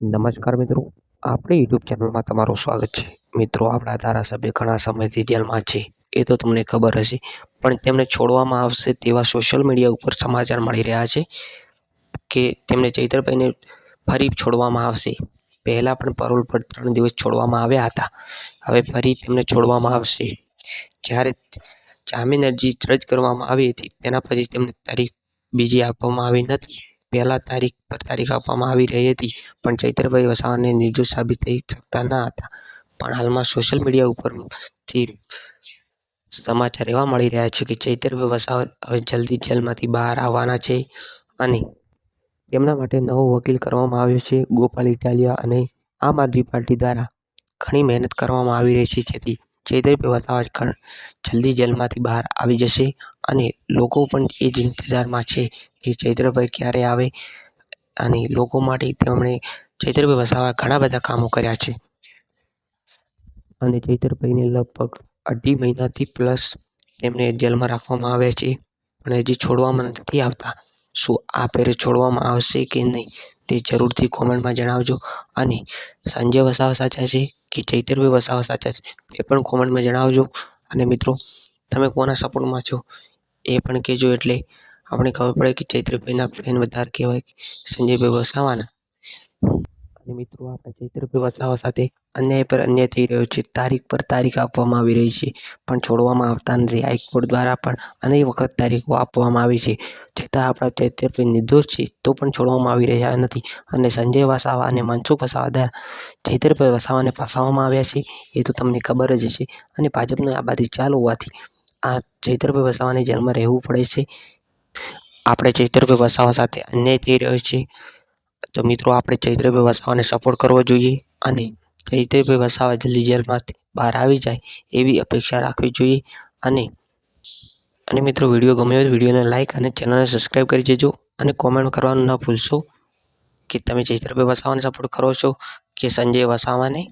નમસ્કાર મિત્રો, આપણી યુટ્યુબ ચેનલમાં તમારું સ્વાગત છે. મિત્રો, આપણા ધારાસભ્ય ઘણા સમયથી જેલમાં છે, એ તો તમને ખબર હશે. પણ તેમને છોડવામાં આવશે તેવા સોશિયલ મીડિયા ઉપર સમાચાર મળી રહ્યા છે કે તેમને ચૈતરભાઈને ફરી છોડવામાં આવશે. પહેલાં પણ પરોલ પર ત્રણ દિવસ છોડવામાં આવ્યા હતા. હવે ફરી તેમને છોડવામાં આવશે. જ્યારે જામીન અરજી રદ કરવામાં આવી હતી, તેના પછી તેમને તારીખ બીજી આપવામાં આવી નથી. પહેલાં તારીખ પર તારીખ આપવામાં આવી રહી હતી, પણ ચૈતરભાઈ વસાવાને નિર્દોષ સાબિત થઈ શકતા ન હતા. પણ હાલમાં સોશિયલ મીડિયા ઉપરથી સમાચાર એવા મળી રહ્યા છે કે ચૈતરભાઈ વસાવા હવે જલ્દી જેલમાંથી બહાર આવવાના છે અને તેમના માટે નવો વકીલ કરવામાં આવ્યો છે. ગોપાલ ઇટાલિયા અને આમ આદમી પાર્ટી દ્વારા ઘણી મહેનત કરવામાં આવી રહી છે જેથી ચૈતરભાઈ વસાવા જલ્દી જેલમાંથી બહાર આવી જશે અને લોકો પણ એ જ ઇંતજારમાં છે કે ચૈત્રભાઈ ક્યારે આવે અને લોકો માટે તેમણે ચૈત્રભાઈ વસાવા ઘણા બધા કામો કર્યા છે. અને ચૈત્રભાઈને લગભગ અઢી મહિનાથી પ્લસ તેમને જેલમાં રાખવામાં આવ્યા છે. પણ હજી છોડવામાં નથી આવતા. શું આ પહેરે છોડવામાં આવશે કે નહીં તે જરૂરથી કોમેન્ટમાં જણાવજો અને સંજય વસાવા સાચા છે? કે ચૈતરભાઈ વસાવા સાચા છે. એ પણ કોમેન્ટમાં જણાવજો. અને મિત્રો, તમે કોના સપોર્ટમાં છો? એ પણ કહેજો એટલે આપણે ખબર પડે કે ચૈત્રભાઈના ફેન વધારે કહેવાય સંજયભાઈ વસાવાના. અને મિત્રો, આપણા ચૈત્રભાઈ વસાવા સાથે અન્યાય પર અન્યાય થઈ રહ્યો છે, તારીખ પર તારીખ આપવામાં આવી રહી છે, પણ છોડવામાં આવતા નથી. હાઈકોર્ટ દ્વારા પણ અનેક વખત તારીખો આપવામાં આવી છે. છતાં આપણા ચૈત્રભાઈ નિર્દોષ છે, તો પણ છોડવામાં આવી રહ્યા નથી. અને સંજય વસાવા અને મનસુખ વસાવા દ્વારા ચૈત્રભાઈ વસાવાને ફસાવવામાં આવ્યા છે, એ તો તમને ખબર જ હશે. અને ભાજપનું આ બધી ચાલ હોવાથી આ ચૈત્રભાઈ વસાવાને જેલમાં રહેવું પડે છે. આપણે ચૈતરભાઈ વસાવા સાથે અન્યાય થઈ રહ્યો છે તો મિત્રો આપણે ચૈત્રભાઈ વસાવાને સપોર્ટ કરવો જોઈએ અને ચૈત્રભાઈ વસાવા જલ્દી જેલમાંથી બહાર આવી જાય એવી અપેક્ષા રાખવી જોઈએ. અને અને મિત્રો વીડિયો ગમ્યો હોય વિડીયોને લાઇક અને ચેનલને સબસ્ક્રાઈબ કરી દેજો અને કોમેન્ટ કરવાનું ન ભૂલશો કે તમે ચૈત્રભાઈ વસાવાને સપોર્ટ કરો છો કે સંજય વસાવાને.